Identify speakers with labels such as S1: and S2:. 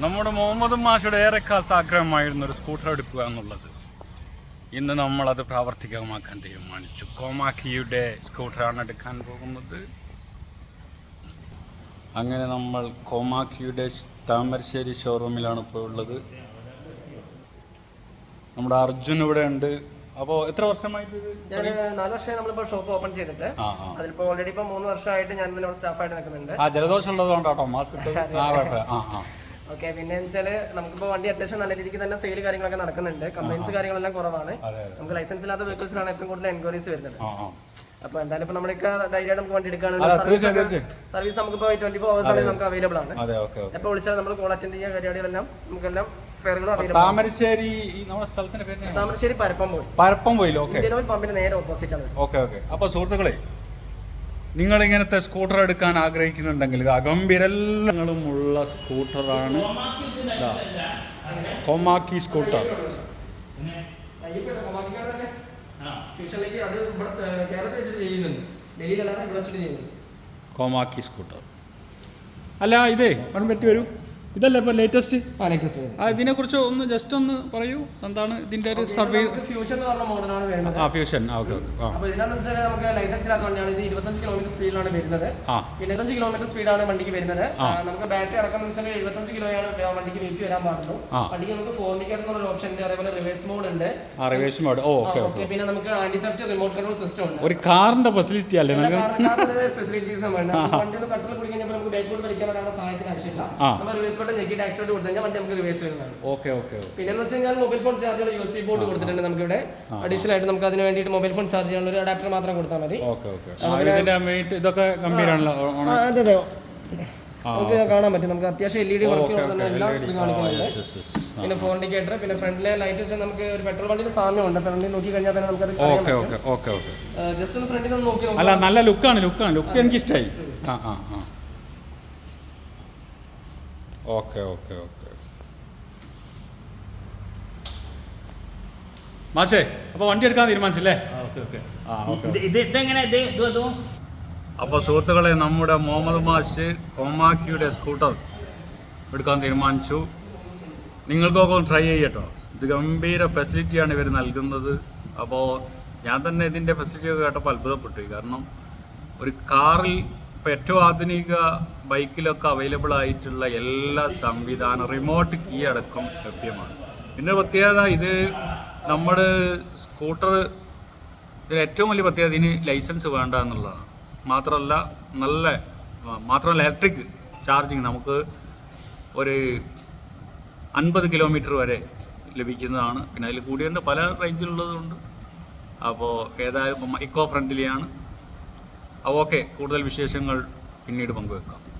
S1: നമ്മുടെ മുഹമ്മദ് മാഷയുടെ ഏറെക്കാലത്ത് ആഗ്രഹമായിരുന്ന ഒരു സ്കൂട്ടർ എടുക്കുക എന്നുള്ളത്. ഇന്ന് നമ്മളത് പ്രാവർത്തികമാക്കാൻ തീരുമാനിച്ചു. കോമാക്കിയുടെ സ്കൂട്ടറാണ് എടുക്കാൻ പോകുന്നത്. അങ്ങനെ നമ്മൾ കോമാക്കിയുടെ താമരശ്ശേരി ഷോറൂമിലാണ് ഇപ്പോൾ ഉള്ളത്. നമ്മുടെ അർജുൻ ഇവിടെ ഉണ്ട്. അപ്പോ എത്ര വർഷമായിട്ട്
S2: ഞാൻ നാല് വർഷമായി നമ്മളിപ്പോ ഷോപ്പ് ഓപ്പൺ ചെയ്തിട്ട്. അതിലിപ്പോ ഓൾറെഡി ഇപ്പൊ മൂന്ന് വർഷമായിട്ട് ഞാൻ സ്റ്റാഫായിട്ട് നിൽക്കുന്നുണ്ട്.
S1: ആ ജലദോഷം ഉള്ളതുകൊണ്ടാട്ടോ മാസ്ക് ആ ആ.
S2: ഓക്കെ പിന്നെ വെച്ചാൽ നമുക്കിപ്പോൾ വണ്ടി അത്യാവശ്യം നല്ല രീതിക്ക് തന്നെ സെയിൽ കാര്യങ്ങളൊക്കെ നടക്കുന്നുണ്ട്. കംപ്ലൈൻസ് കാര്യങ്ങളെല്ലാം കുറവാണ്. നമുക്ക് ലൈസൻസ് ഇല്ലാത്ത വെഹിക്കിൾസിലാണ് ഏറ്റവും കൂടുതൽ എൻക്വയറീസ് വരുന്നത്. അപ്പൊ എന്തായാലും ഇപ്പൊ നമ്മളൊക്കെ ധൈര്യമായിട്ട് നമുക്ക് വണ്ടി
S1: എടുക്കാനുള്ള
S2: സർവീസ്
S1: നമുക്ക് ഇപ്പൊ
S2: സർവീസ് നമുക്കിപ്പോൾ ട്വന്റി ഫോർ അവേഴ്സ് ആണെങ്കിൽ നമുക്ക് അവൈലബിൾ ആണ്. എപ്പോ വിളിച്ചാൽ നമ്മൾ കോൾ അറ്റൻഡ് ചെയ്യുക പരിപാടികളെല്ലാം നമുക്കെല്ലാം സ്പെയറുകളും അവൈലബിൾ
S1: താമരശ്ശേരി ഈ നമ്മുടെ സ്ഥലത്തിന്റെ പേര് എന്നാ?
S2: താമരശ്ശേി പരപ്പം പോയി
S1: പരപ്പം പോയില്ല ഓക്കെ
S2: ഇന്ത്യൻ ഓയിൽ പമ്പിന് നേരെ ഓപ്പോസിറ്റ് ആണ്
S1: ഓക്കെ ഓക്കെ. അപ്പൊ സുഹൃത്തുക്കളെ നിങ്ങൾ ഇങ്ങനത്തെ സ്കൂട്ടർ എടുക്കാൻ ആഗ്രഹിക്കുന്നുണ്ടെങ്കിൽ അഗംഭീരങ്ങളും ഉള്ള സ്കൂട്ടറാണ്. കൊമാക്കി സ്കൂട്ടർ. കോമാക്കി സ്കൂട്ടർ. അല്ല ഇതേ വൺ പറ്റി വരൂ. ഇതല്ലേ ഇപ്പൊ ലേറ്റസ്റ്റ്
S2: ആ ലേറ്റസ്റ്റ്
S1: ആ ഇതിനെക്കുറിച്ച് ഒന്ന് ജസ്റ്റ് ഒന്ന് പറയൂ. എന്താണ് ഇതിന്റെ ഒരു സർവേ
S2: ഫ്യൂഷൻ എന്ന് പറഞ്ഞ മോഡലാണ് വേണ്ടത്.
S1: ആ ഫ്യൂഷൻ ഓക്കെ
S2: അപ്പോൾ ഇതിനകത്ത് വെച്ചാൽ നമുക്ക് ലൈസൻസ് ഇല്ലാത്ത വണ്ടിയാണ്. ഇത് ഇരുപത്തഞ്ച് കിലോമീറ്റർ സ്പീഡിലാണ് വരുന്നത്. ഇരുപത്തഞ്ച് കിലോമീറ്റർ സ്പീഡാണ് വണ്ടിക്ക് വരുന്നത്. നമുക്ക് ബാറ്ററി അടക്കം വെച്ചാൽ എഴുപത്തഞ്ച് കിലോയാണ് വണ്ടിക്ക് വെയിറ്റ് വരാൻ പാടുള്ളൂ. വണ്ടിക്ക് നമുക്ക് ഫോർ നിക്കർ എന്നുള്ള ഓപ്ഷൻ ഉണ്ട്. അതേപോലെ റിവേഴ്സ് മോഡ് ഉണ്ട്.
S1: ആ reverse mode oh okay okay
S2: okay പിന്നെ നമുക്ക് anti theft remote control system ഉണ്ട്.
S1: ഒരു കാറിന്റെ ഫെസിലിറ്റി അല്ലേ നമുക്ക്
S2: ഫെസിലിറ്റീസ് ഉണ്ട് വണ്ടിയുടെ പെട്രോൾ കുടിക്കാൻ നമുക്ക് ബാക്കോട്ട് വലിക്കാൻ സഹായത്തിന് ആവശ്യമില്ല. നമ്മൾ റിവേഴ്സ് ബട്ടൺ ഞെക്കിയിട്ട് ആക്സിഡന്റ് കൊടുത്തു കഴിഞ്ഞാൽ വണ്ടി നമുക്ക് റിവേഴ്സ് വരുന്നതാണ്
S1: ഓക്കെ ഓക്കെ
S2: പിന്നെ എന്ന് വെച്ച് കഴിഞ്ഞാൽ mobile phone charge U S B board കൊടുത്തിട്ടുണ്ട് നമുക്ക് ഇവിടെ അഡീഷണൽ ആയിട്ട് നമുക്ക് അതിന് വേണ്ടിയിട്ട് മൊബൈൽ ഫോൺ ചാർജ് ചെയ്യാനുള്ള ഒരു അഡാപ്റ്റർ മാത്രം കൊടുത്താൽ മതി.
S1: ഇതൊക്കെ
S2: അതെ അതെ. നമുക്ക് കാണാൻ പറ്റും. നമുക്ക് അത്യാവശ്യം എൽ ഇ ഡി വർക്ക് എല്ലാം ഇത് കാണിക്കുന്നുണ്ട് പിന്നെ ഫോൺ ഇൻഡിക്കേറ്റർ പിന്നെ ഫ്രണ്ടിലെ ലൈറ്റ് വെച്ചാൽ നമുക്ക് ഒരു പെട്രോൾ വണ്ടിയുടെ സാമ്യമുണ്ട് ഫ്രണ്ടിൽ നോക്കി കഴിഞ്ഞാൽ തന്നെ നമുക്ക് അറിയാൻ
S1: ഓക്കെ
S2: പറ്റും.
S1: ഓക്കെ ഓക്കെ ഓക്കെ
S2: ജസ്റ്റ് ഒന്ന് ഫ്രണ്ടിൽ ഒന്ന് നോക്കി നോക്കാം.
S1: അല്ല നല്ല ലുക്കാണ് ലുക്കാണ് ലുക്ക് എനിക്ക് ഇഷ്ടമായി ആ ആ ആ. Okay okay okay. മാഷേ അപ്പൊ വണ്ടി എടുക്കാൻ തീരുമാനിച്ചല്ലേ? അപ്പൊ സുഹൃത്തുക്കളെ നമ്മുടെ മുഹമ്മദ് മാഷ് കോമാക്കിയുടെ സ്കൂട്ടർ എടുക്കാൻ തീരുമാനിച്ചു. നിങ്ങൾക്കൊക്കെ ഒന്ന് ട്രൈ ചെയ്യട്ടോ. ഇത് ഗംഭീര ഫെസിലിറ്റിയാണ് ഇവർ നൽകുന്നത്. അപ്പോൾ ഞാൻ തന്നെ ഇതിന്റെ ഫെസിലിറ്റിയൊക്കെ കേട്ടപ്പോൾ അത്ഭുതപ്പെട്ടു. കാരണം ഒരു കാറിൽ ഇപ്പോൾ ഏറ്റവും ആധുനിക ബൈക്കിലൊക്കെ അവൈലബിൾ ആയിട്ടുള്ള എല്ലാ സംവിധാനം റിമോട്ട് കീ അടക്കം ലഭ്യമാണ്. പിന്നെ പ്രത്യേകത ഇത് നമ്മൾ സ്കൂട്ടർ ഇതിൽ ഏറ്റവും വലിയ പ്രത്യേകത ഇതിന് ലൈസൻസ് വേണ്ട എന്നുള്ളതാണ്. മാത്രമല്ല നല്ല മാത്രമല്ല ഇലക്ട്രിക് ചാർജിങ് നമുക്ക് ഒരു അൻപത് കിലോമീറ്റർ വരെ ലഭിക്കുന്നതാണ്. പിന്നെ അതിൽ കൂടിയുണ്ട് പല റേഞ്ചിലുള്ളതുണ്ട് അപ്പോൾ ഏതായാലും ഇക്കോ ഫ്രണ്ട്ലിയാണ് ഓക്കെ കൂടുതൽ വിശേഷങ്ങൾ പിന്നീട് പങ്കുവെക്കാം.